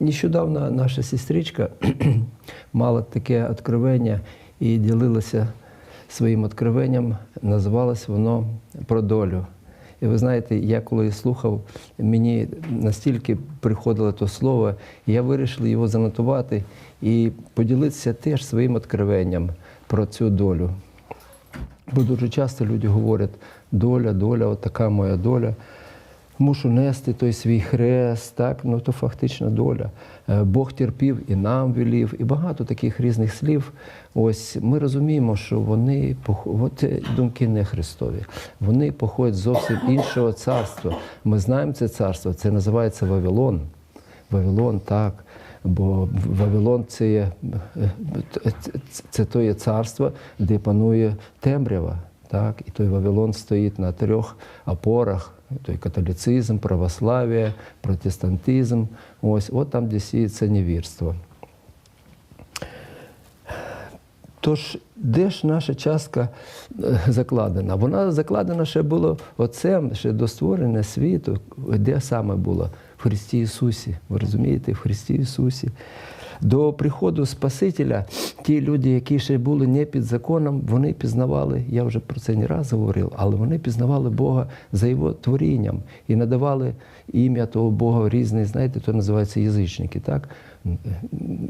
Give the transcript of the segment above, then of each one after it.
Нещодавно наша сестричка мала таке откровення і ділилася своїм откровенням, називалось воно про долю. І ви знаєте, я коли слухав, мені настільки приходило то слово, я вирішив його занотувати і поділитися теж своїм откровенням про цю долю. Бо дуже часто люди говорять, доля, доля, от така моя доля. Мушу нести той свій хрест, так? ну то фактично доля. Е, Бог терпів і нам велів, і багато таких різних слів. Ось ми розуміємо, що вони от це думки не Христові. Вони походять зовсім іншого царства. Ми знаємо це царство, це називається Вавилон. Вавилон, так. Бо Вавилон це є е, це то є царство, де панує темрява. Так? І той Вавилон стоїть на трьох опорах: той католицизм, православ'я, протестантизм. Ось, от там, де сіється невірство. Тож, де ж наша частка е, закладена? Вона закладена ще було отцем, ще до створення світу. Де саме було? В Христі Ісусі. Ви розумієте, в Христі Ісусі. До приходу Спасителя ті люди, які ще були не під законом, вони пізнавали, я вже про це не раз говорив, але вони пізнавали Бога за Його творінням і надавали ім'я того Бога різний, знаєте, то називається язичники, так?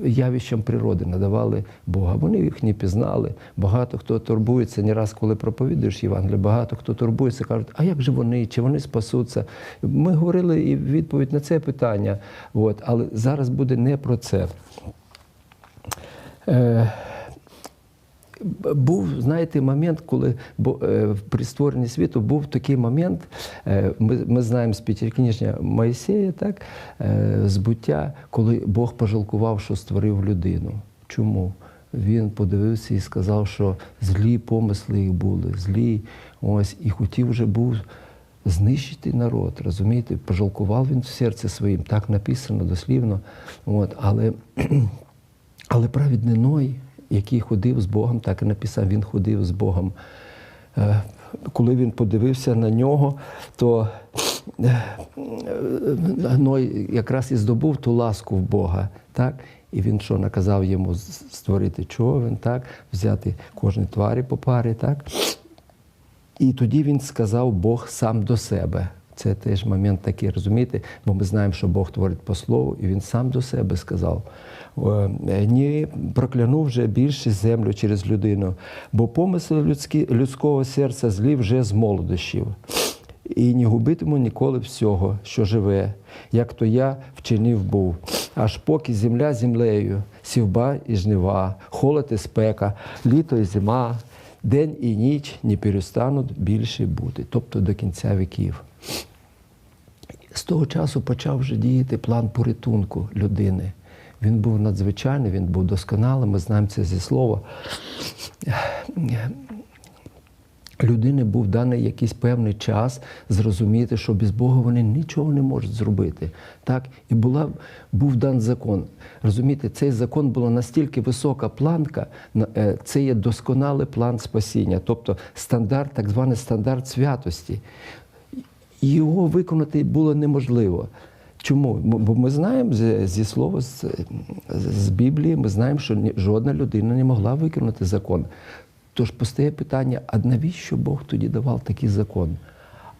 Явищам природи надавали Бога. Вони їх не пізнали. Багато хто турбується, не раз, коли проповідуєш Євангелію, багато хто турбується, кажуть, а як же вони, чи вони спасуться? Ми говорили і відповідь на це питання, от, але зараз буде не про це. Е, був, знаєте, момент, коли бо, е, при створенні світу був такий момент, е, ми, ми знаємо з п'ятикнижня Моїсея, так, е, збуття, коли Бог пожалкував, що створив людину. Чому? Він подивився і сказав, що злі помисли їх були, злі, ось, і хотів вже був знищити народ, розумієте? Пожалкував він в серці своїм, так написано дослівно. От, але, але праведний Ной, який ходив з Богом, так і написав, він ходив з Богом. Е, Коли він подивився на нього, то е, Ной якраз і здобув ту ласку в Бога. Так? І він що наказав йому створити човен, так? взяти кожній тварі по парі. Так? І тоді він сказав Бог сам до себе. Це теж момент такий, розумієте? Бо ми знаємо, що Бог творить по слову, і він сам до себе сказав: е, не прокляну вже більше землю через людину, бо помисли людські, людського серця злі вже з молодощів. І не губитиму ніколи всього, що живе, як то я вчинив був, аж поки земля землею, сівба і жнива, холод і спека, літо і зима, день і ніч не перестануть більше бути, тобто до кінця віків. З того часу почав вже діяти план порятунку людини. Він був надзвичайний, він був досконалий, ми знаємо це зі слова. Людині був даний якийсь певний час зрозуміти, що без Бога вони нічого не можуть зробити. Так? І була, був дан закон. Розумієте, цей закон була настільки висока планка, е, це є досконалий план спасіння, тобто стандарт, так званий стандарт святості. Його виконати було неможливо. Чому? Бо ми знаємо зі, слова з, з Біблії, ми знаємо, що жодна людина не могла виконати закон. Тож постає питання: а навіщо Бог тоді давав такий закон?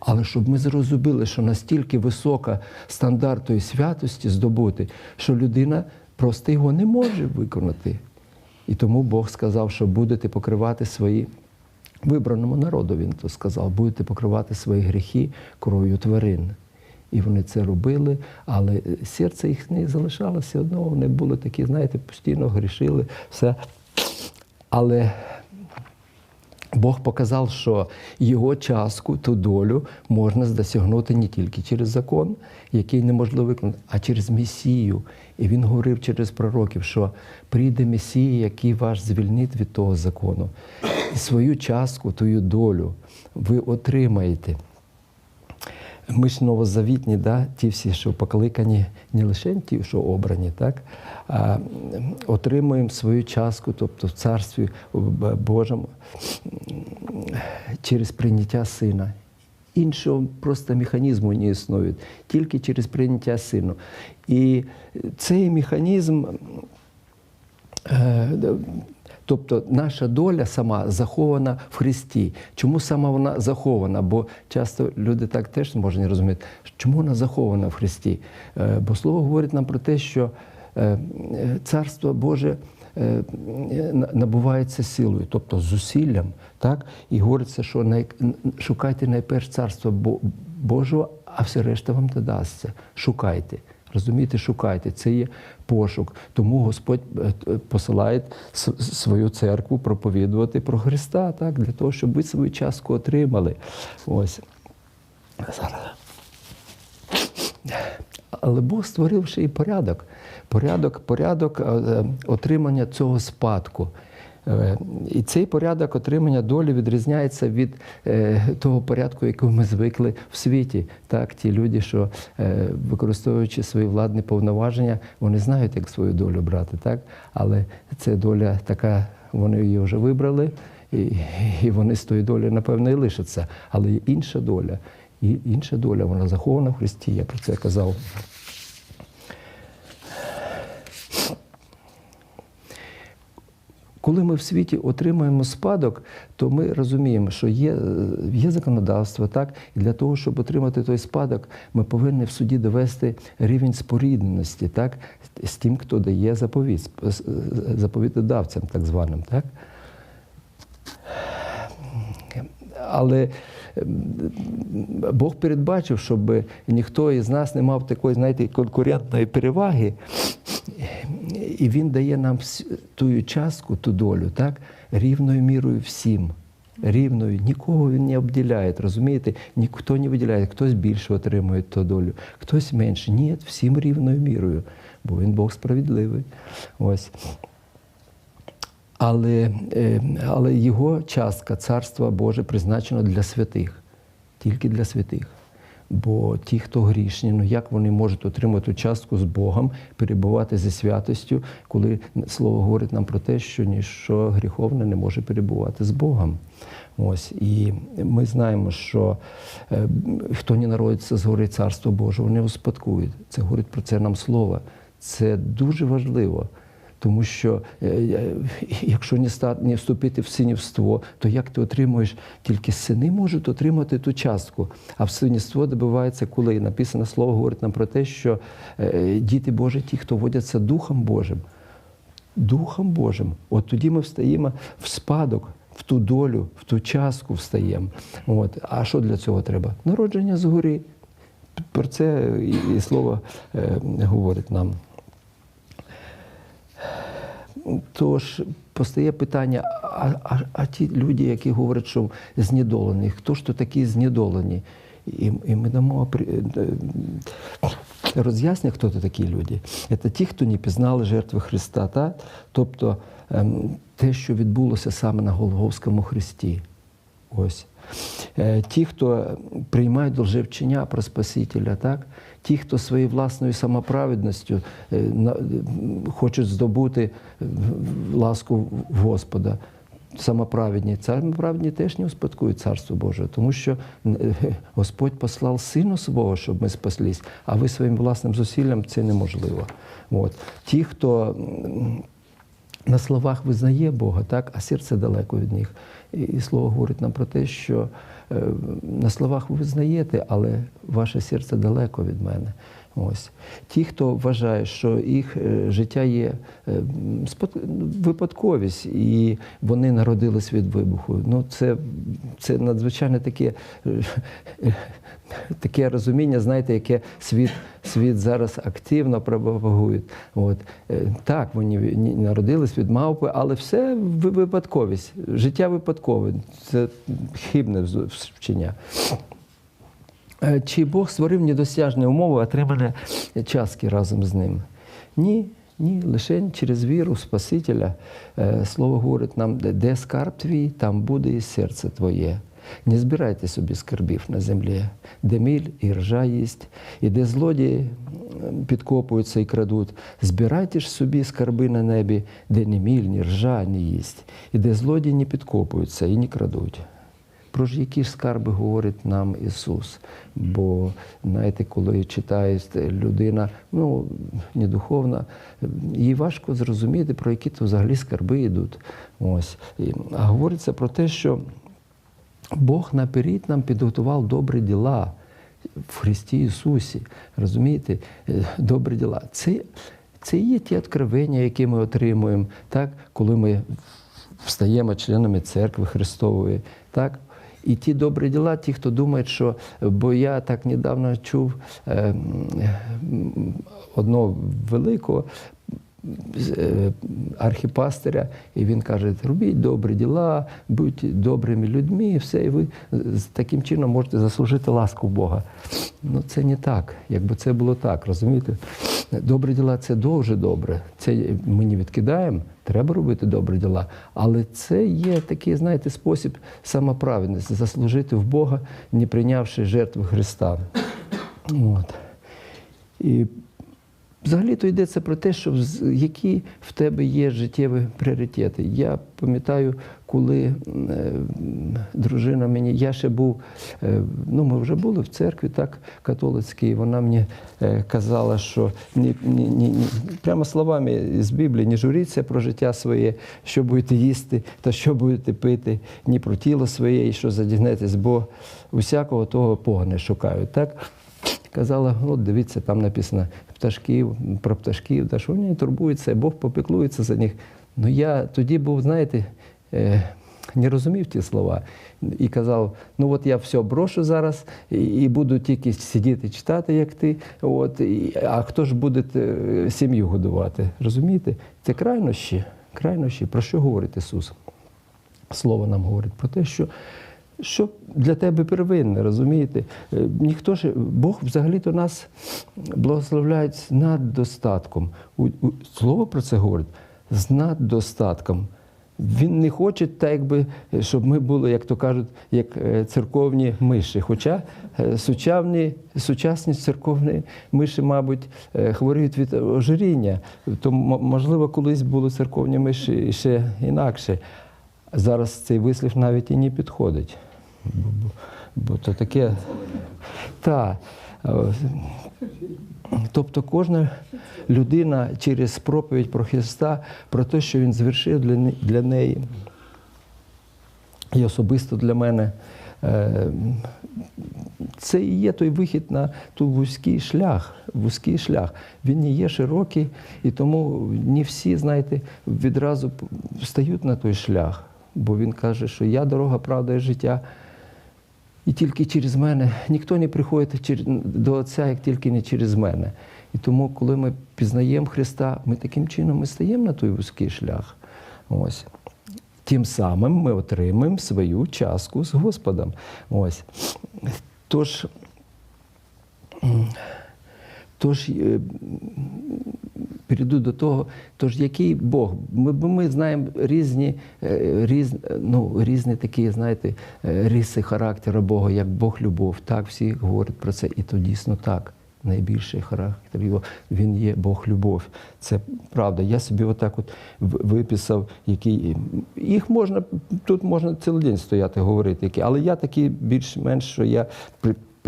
Але щоб ми зрозуміли, що настільки висока стандарт тої святості здобути, що людина просто його не може виконати. І тому Бог сказав, що будете покривати свої вибраному народу, він то сказав, будете покривати свої гріхи кров'ю тварин. І вони це робили, але е, серце їх не залишалося одного. Вони були такі, знаєте, постійно грішили, все. Але Бог показав, що його частку, ту долю можна досягнути не тільки через закон, який неможливо виконати, а через Месію. І він говорив через пророків, що прийде Месія, який вас звільнить від того закону. І свою частку, тую долю ви отримаєте. Ми ж новозавітні, да? ті всі, що покликані, не лише ті, що обрані, так? а отримуємо свою частку, тобто в Царстві Божому, через прийняття Сина. іншого просто механізму не існує, тільки через прийняття сину. І цей механізм. Тобто наша доля сама захована в Христі. Чому сама вона захована? Бо часто люди так теж можуть не розуміти, чому вона захована в Христі. Е, Бо Слово говорить нам про те, що е, Царство Боже е, набувається силою, тобто зусиллям. Так? І говориться, що най... шукайте найперш царство Божого, а все решта вам додасться. Шукайте. Розумієте, шукайте, це є пошук. Тому Господь е, е, посилає свою церкву проповідувати про Христа, так, для того, щоб ви свою частку отримали. Ось. Зараз. Але Бог створив ще і порядок. Порядок, порядок е, отримання цього спадку. Е, І цей порядок отримання долі відрізняється від е, того порядку, який ми звикли в світі. Так, ті люди, що е, використовуючи свої владні повноваження, вони знають, як свою долю брати, так? Але ця доля така, вони її вже вибрали, і, і вони з тої долі, напевно, і лишаться. Але є інша доля. І інша доля, вона захована в Христі, я про це казав. Коли ми в світі отримуємо спадок, то ми розуміємо, що є, е, є законодавство, так? І для того, щоб отримати той спадок, ми повинні в суді довести рівень спорідненості, так? з тим, хто дає заповіт, з- заповітодавцям, так званим. Так? Але Бог передбачив, щоб ніхто із нас не мав такої, знаєте, конкурентної переваги. І він дає нам ту частку, ту долю, так, рівною мірою всім. Рівною, нікого він не обділяє, розумієте? Ніхто не виділяє, хтось більше отримує ту долю, хтось менше. Ні, всім рівною мірою, бо він Бог справедливий. Ось. Але, е, але його частка Царства Боже призначено для святих, тільки для святих. Бо ті, хто грішні, ну як вони можуть отримати частку з Богом, перебувати зі святостю, коли слово говорить нам про те, що ніщо гріховне не може перебувати з Богом. Ось і ми знаємо, що е, хто не народиться з гори Царства Божого, не успадкує. Це говорить про це нам слово. Це дуже важливо. Тому що е, якщо не стати, не вступити в синівство, то як ти отримуєш, тільки сини можуть отримати ту частку. А в синівство добивається коли написане слово говорить нам про те, що е, діти Божі, ті, хто водяться Духом Божим, Духом Божим, от тоді ми встаємо в спадок. В ту долю, в ту частку встаємо. От. А що для цього треба? Народження згори. Про це і, і слово е, говорить нам. Тож постає питання: а, а, а ті люди, які говорять, що знедолені, хто ж то такі знедолені? І, і ми дамо при- е, роз'яснення, хто то такі люди. Це ті, хто не пізнали жертви Христа, та? тобто ем, те, що відбулося саме на Голгофському Христі. Ось. Е, Ті, хто приймають лжевчення про Спасителя, так? ті, хто своєю власною самоправедністю е, хочуть здобути е, ласку Господа. Самоправедні, самоправедні теж не успадкують Царство Боже, тому що Господь послав Сина свого, щоб ми спаслись, а ви своїм власним зусиллям це неможливо. От. Ті, хто на словах визнає Бога, так, а серце далеко від них. І, слово говорить нам про те, що е, на словах ви визнаєте, але ваше серце далеко від мене. Ось. Ті, хто вважає, що їх е, життя є е, випадковість, і вони народились від вибуху. Ну, це, це надзвичайно таке, е, таке розуміння, знаєте, яке світ, світ зараз активно пропагує. От. Так, вони народились від мавпи, але все випадковість. Життя випадкове. Це хибне вчення. Е, Чи Бог створив недосяжні умови, отримання частки разом з ним? Ні, ні, лише через віру Спасителя. Е, Слово говорить нам, де- скарб твій, там буде і серце твоє. Не збирайте собі скарбів на землі, де міль і ржа їсть, і де злодії підкопуються і крадуть. Збирайте ж собі скарби на небі, де ні міль, ні ржа, ні їсть, і де злодії не підкопуються і не крадуть. Про ж які скарби говорить нам Ісус? Бо знаєте, коли читає людина, ну не духовна, їй важко зрозуміти, про які то взагалі скарби йдуть. Ось. А говориться про те, що Бог наперед нам підготував добрі діла в Христі Ісусі. Розумієте, Е, добрі діла. Це, це є ті откровення, які ми отримуємо, так, коли ми стаємо членами церкви Христової. Так? І ті добрі діла, ті, хто думає, що бо я так недавно чув е, одного великого е, архіпастиря, і він каже: робіть добрі діла, будьте добрими людьми, і все, і ви таким чином можете заслужити ласку Бога. Ну це не так. Якби це було так, розумієте? Добрі діла це дуже добре. Це ми не відкидаємо, треба робити добрі діла. Але це є такий, знаєте, спосіб самоправедності заслужити в Бога, не прийнявши жертви Христа. От. І Взагалі то йдеться про те, що які в тебе є життєві пріоритети. Я пам'ятаю, коли е, дружина мені, я ще був, е, ну ми вже були в церкві, так, католицькій, вона мені е, казала, що ні, ні, ні, прямо словами з Біблії, не журіться про життя своє, що будете їсти та що будете пити, ні про тіло своє, і що задягнетесь, бо усякого того погане шукають. Так? Казала, от дивіться, там написано пташків, про пташків, та що вони турбуються, Бог попіклується за них. Ну я тоді був, знаєте, е, не розумів ті слова і казав: ну от я все брошу зараз і, буду тільки сидіти читати, як ти. От, а хто ж буде е, сім'ю годувати? Розумієте? Це крайнощі, крайнощі. Про що говорить Ісус? Слово нам говорить про те, що що для тебе первинне, розумієте? Е, Ніхто ж, Бог взагалі-то нас благословляє. У- у- Слово про це говорить з наддостатком. Він не хоче, так якби, щоб ми були, як то кажуть, як е, церковні миші. Хоча е, сучасні, сучасні церковні миші, мабуть, хворіють від ожиріння. То, можливо, колись були церковні миші ще інакше. Зараз цей вислів навіть і не підходить. Бо, то таке. Та, тобто кожна людина через проповідь про Христа, про те, що Він звершив для, для неї, і особисто для мене. е, Це і є той вихід на той вузький шлях. Вузький шлях. Він не є широкий, і тому не всі, знаєте, відразу встають на той шлях. Бо він каже, що я дорога, правда і життя. І тільки через мене ніхто не приходить до Отця, як тільки не через мене. І тому, коли ми пізнаємо Христа, ми таким чином і стаємо на той вузький шлях. Ось. Тим самим ми отримаємо свою частку з Господом. Ось. Тож, тож е, перейду до того, тож який Бог? Ми, бо ми знаємо різні, е, різ, ну, різні такі, знаєте, е, риси характеру Бога, як Бог любов. Так, всі говорять про це, і то дійсно так. Найбільший характер його він є Бог любов. Це правда. Я собі отак от виписав, який їх можна тут можна цілий день стояти, говорити, які, але я такий більш-менш, що я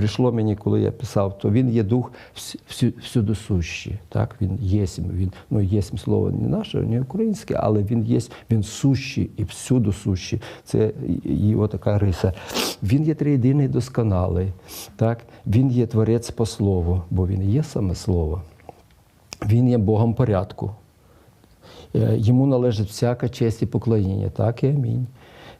прийшло мені, коли я писав, то він є дух вс- всю- всюдосущий. Так, він єсмь. Він ну єсмь слово не наше, не українське, але він є, він сущий і всюдосущий. Це його така риса. Він є триєдиний досконалий. Так, він є творець по слову, бо він є саме слово. Він є Богом порядку. Е, Йому належить всяка честь і поклоніння, так і амінь.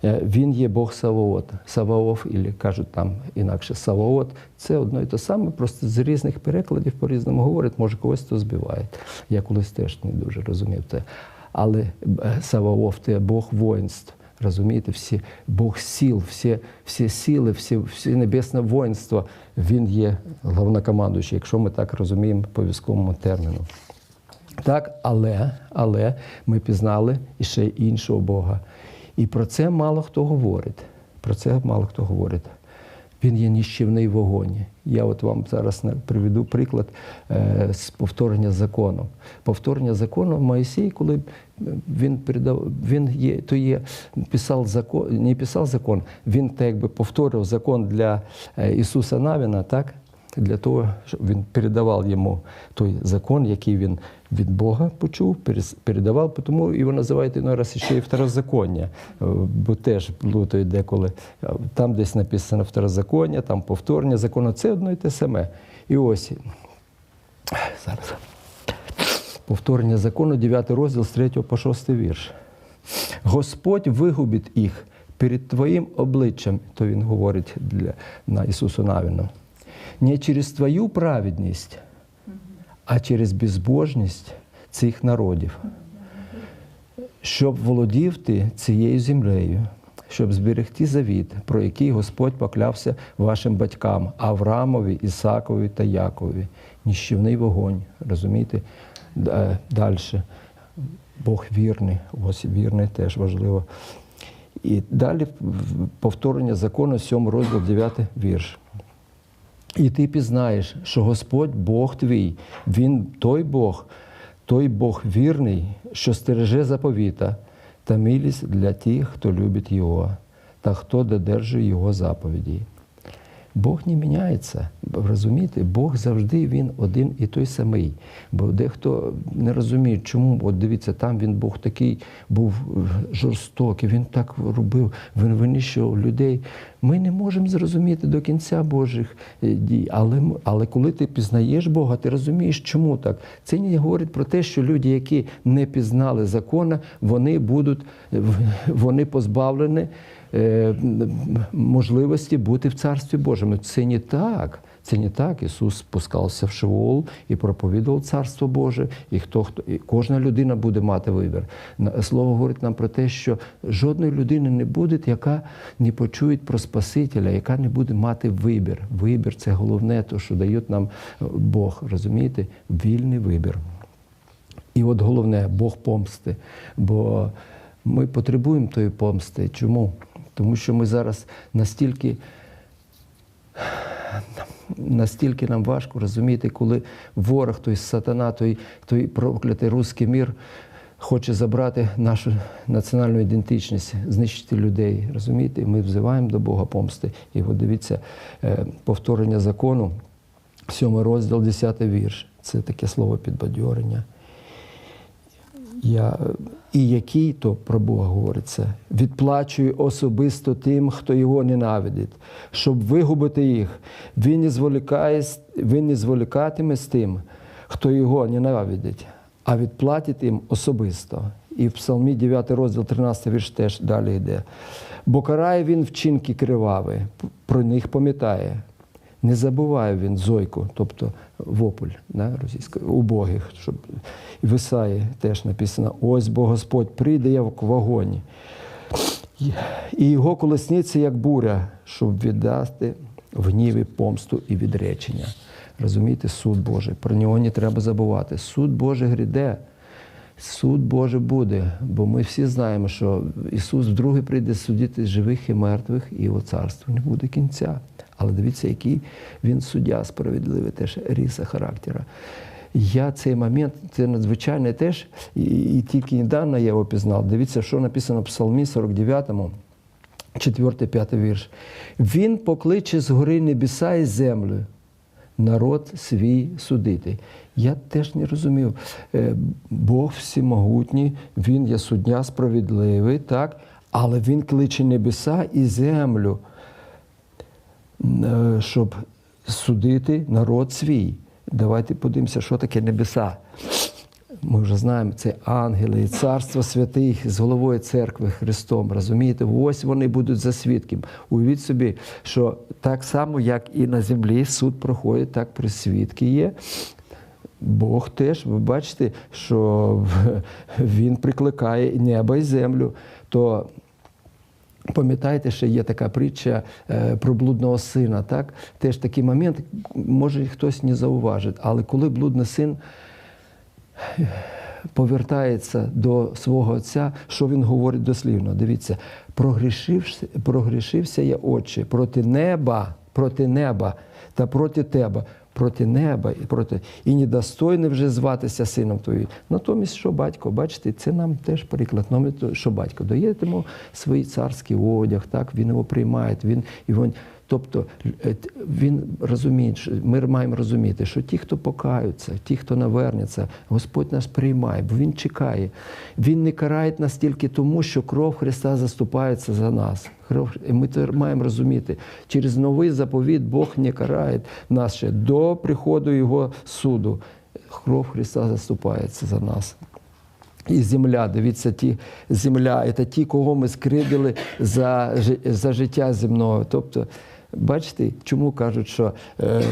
Е, Він є Бог Саваот. Саваоф, і кажуть там інакше Саваот. Це одно і те саме, просто з різних перекладів по-різному говорять, може когось то збиває. Я колись теж не дуже розумів це. Але Саваоф це Бог воїнств. Розумієте, всі Бог сіл, всі, всі сили, всі, всі небесне воїнство, він є головнокомандуючий, якщо ми так розуміємо по військовому терміну. Так, але, але ми пізнали іще іншого Бога. І про це мало хто говорить. Про це мало хто говорить. Він є ніщівний вогонь. Я от вам зараз приведу приклад е, з повторення закону. Повторення закону Моїсей, коли е, він передав, він є, то є, писав закон, не писав закон, він так якби повторив закон для е, Ісуса Навіна, так? Для того, щоб він передавав йому той закон, який він від Бога почув, передавав, тому його називають іной раз ще і второзаконня, Е, бо теж плутають деколи. Е, Там десь написано второзаконня, там повторення закону. Це одно і те саме. І ось зараз. Повторення закону, 9 розділ з 3 по 6 вірш. Господь вигубить їх перед Твоїм обличчям, то Він говорить для, на Ісусу Навіну. Не через Твою праведність, а через безбожність цих народів, щоб володів ти цією землею, щоб зберегти завіт, про який Господь поклявся вашим батькам Авраамові, Ісакові та Якові. Ніщівний вогонь, розумієте? Далі. Бог вірний, ось вірний теж важливо. І далі повторення закону, 7 розділ, 9 вірш. І ти пізнаєш, що Господь Бог твій, Він той Бог, той Бог вірний, що стереже заповіта та милість для тих, хто любить Його, та хто додержує Його заповіді. Бог не міняється. Розумієте, Бог завжди він один і той самий. Бо дехто не розуміє, чому, от дивіться, там він Бог такий був жорстокий, він так робив, він винищував людей. Ми не можемо зрозуміти до кінця Божих е, дій. Але, але коли ти пізнаєш Бога, ти розумієш, чому так. Це не говорить про те, що люди, які не пізнали закона, вони будуть в- вони позбавлені е, можливості бути в Царстві Божому. Це не так. Це не так. Ісус спускався в Шеол і проповідував Царство Боже, і хто хто і кожна людина буде мати вибір. Слово говорить нам про те, що жодної людини не буде, яка не почує про Спасителя, яка не буде мати вибір. Вибір це головне, то що дає нам е, Бог. Розумієте? Вільний вибір. І от головне Бог помсти. Бо ми потребуємо тої помсти. Чому? Тому що ми зараз настільки, настільки нам важко розуміти, коли ворог, той сатана, той, той проклятий руський мір хоче забрати нашу національну ідентичність, знищити людей. Розумієте? Ми взиваємо до Бога помсти. І от дивіться, е, повторення закону, 7 розділ, 10 вірш. Це таке слово підбадьорення. Я, і який то про Бога говориться, відплачує особисто тим, хто його ненавидить, щоб вигубити їх. Він не зволікає, він не зволікатиме з тим, хто його ненавидить, а відплатить їм особисто. І в Псалмі 9 розділ 13 вірш теж далі йде. Бо карає він вчинки криваві, про них пам'ятає. Не забуває він зойку, тобто вопль да, російською, убогих, щоб в теж написано: ось бо Господь прийде як вогонь. І- І його колесниця, як буря, щоб віддати в гніві помсту і відречення. Розумієте, суд Божий. Про нього не треба забувати. Суд Божий гряде. Суд Божий буде, бо ми всі знаємо, що Ісус вдруге прийде судити живих і мертвих, і його царство не буде кінця. Але дивіться, який він суддя справедливий, теж риса характера. Я цей момент, це надзвичайно теж, і, і тільки недавно я його пізнав. Дивіться, що написано в Псалмі 49, 4-5 вірш. Він покличе з гори небеса і землю, народ свій судити. Я теж не розумів. Е, Бог всемогутній, Він є суддя справедливий, так? але Він кличе небеса і землю, е, щоб судити народ свій. Давайте подивимося, що таке небеса. Ми вже знаємо, це ангели і царство святих з головою церкви Христом. Розумієте, ось вони будуть за свідком. Уявіть собі, що так само, як і на землі суд проходить, так при свідки є. Бог теж, ви бачите, що Він прикликає небо і землю. То Пам'ятаєте, що є така притча е, про блудного сина, так? Теж такий момент, може хтось не зауважить, але коли блудний син повертається до свого отця, що він говорить дослівно? Дивіться, прогрішився, прогрішився я, отче, проти неба проти неба та проти тебе. Проти неба і проти і недостойний вже зватися сином твоїм. Натомість, що батько, бачите, це нам теж приклад. Ну, ми то- що батько дає йому свій царський одяг, так він його приймає. Він він, тобто е, він розуміє, ми маємо розуміти, що ті, хто покаються, ті, хто навернеться, Господь нас приймає, бо Він чекає. Він не карає нас тільки тому, що кров Христа заступається за нас. І ми це маємо розуміти. Через новий заповіт Бог не карає нас ще до приходу Його суду. Кров Христа заступається за нас. І земля, дивіться, ті земля, це ті, кого ми скривдили за, за життя земного. Тобто, бачите, чому кажуть, що е,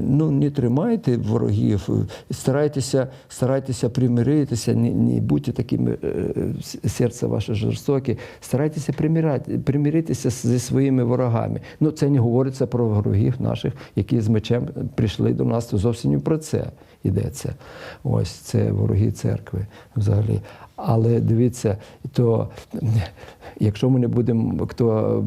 ну, не тримайте ворогів, старайтеся, старайтеся примиритися, не, не будьте такими е, серце ваше жорстоке, старайтеся примиритися зі своїми ворогами. Ну, це не говориться про ворогів наших, які з мечем прийшли до нас, зовсім не про це йдеться. Ось це вороги церкви взагалі. Але дивіться, то якщо ми не будемо, хто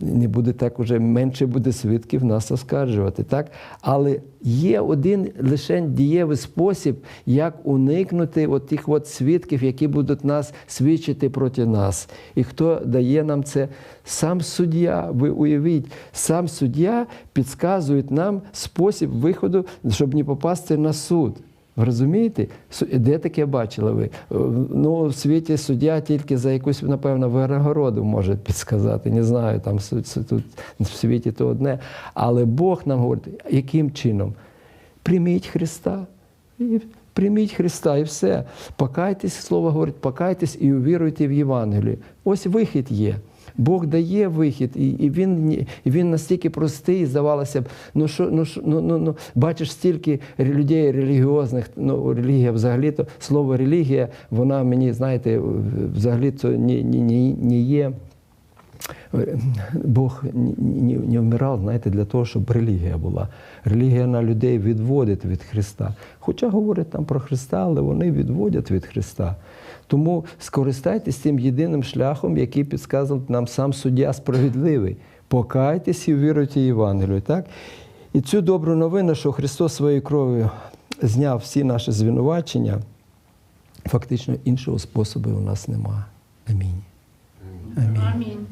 не буде так уже менше буде свідків нас оскаржувати. Так? Але є один лише дієвий спосіб, як уникнути от тих от свідків, які будуть нас свідчити проти нас. І хто дає нам це? Сам суддя. Ви уявіть, сам суддя підказує нам спосіб виходу, щоб не попасти на суд. Ви розумієте? Де таке бачили ви? Е, Ну, в світі суддя тільки за якусь, напевно, винагороду може підсказати. Не знаю, там тут в світі то одне. Але Бог нам говорить, яким чином? Прийміть Христа. Прийміть Христа і все. Покайтесь, слово говорить, покайтесь і увіруйте в Євангелію. Ось вихід є. Бог дає вихід, і, і, він, він настільки простий, здавалося б, ну що, ну, ну, ну, ну, бачиш стільки людей релігіозних, ну релігія взагалі-то, слово релігія, вона мені, знаєте, взагалі-то не, не, не, не є. Бог не вмирав, знаєте, для того, щоб релігія була. Релігія на людей відводить від Христа. Хоча говорять там про Христа, але вони відводять від Христа. Тому скористайтесь цим єдиним шляхом, який підсказав нам сам суддя справедливий. Покайтесь і віруйте Євангелію. Так? І цю добру новину, що Христос своєю кров'ю зняв всі наші звинувачення, фактично іншого способу у нас немає. Амінь. Амінь. Амінь.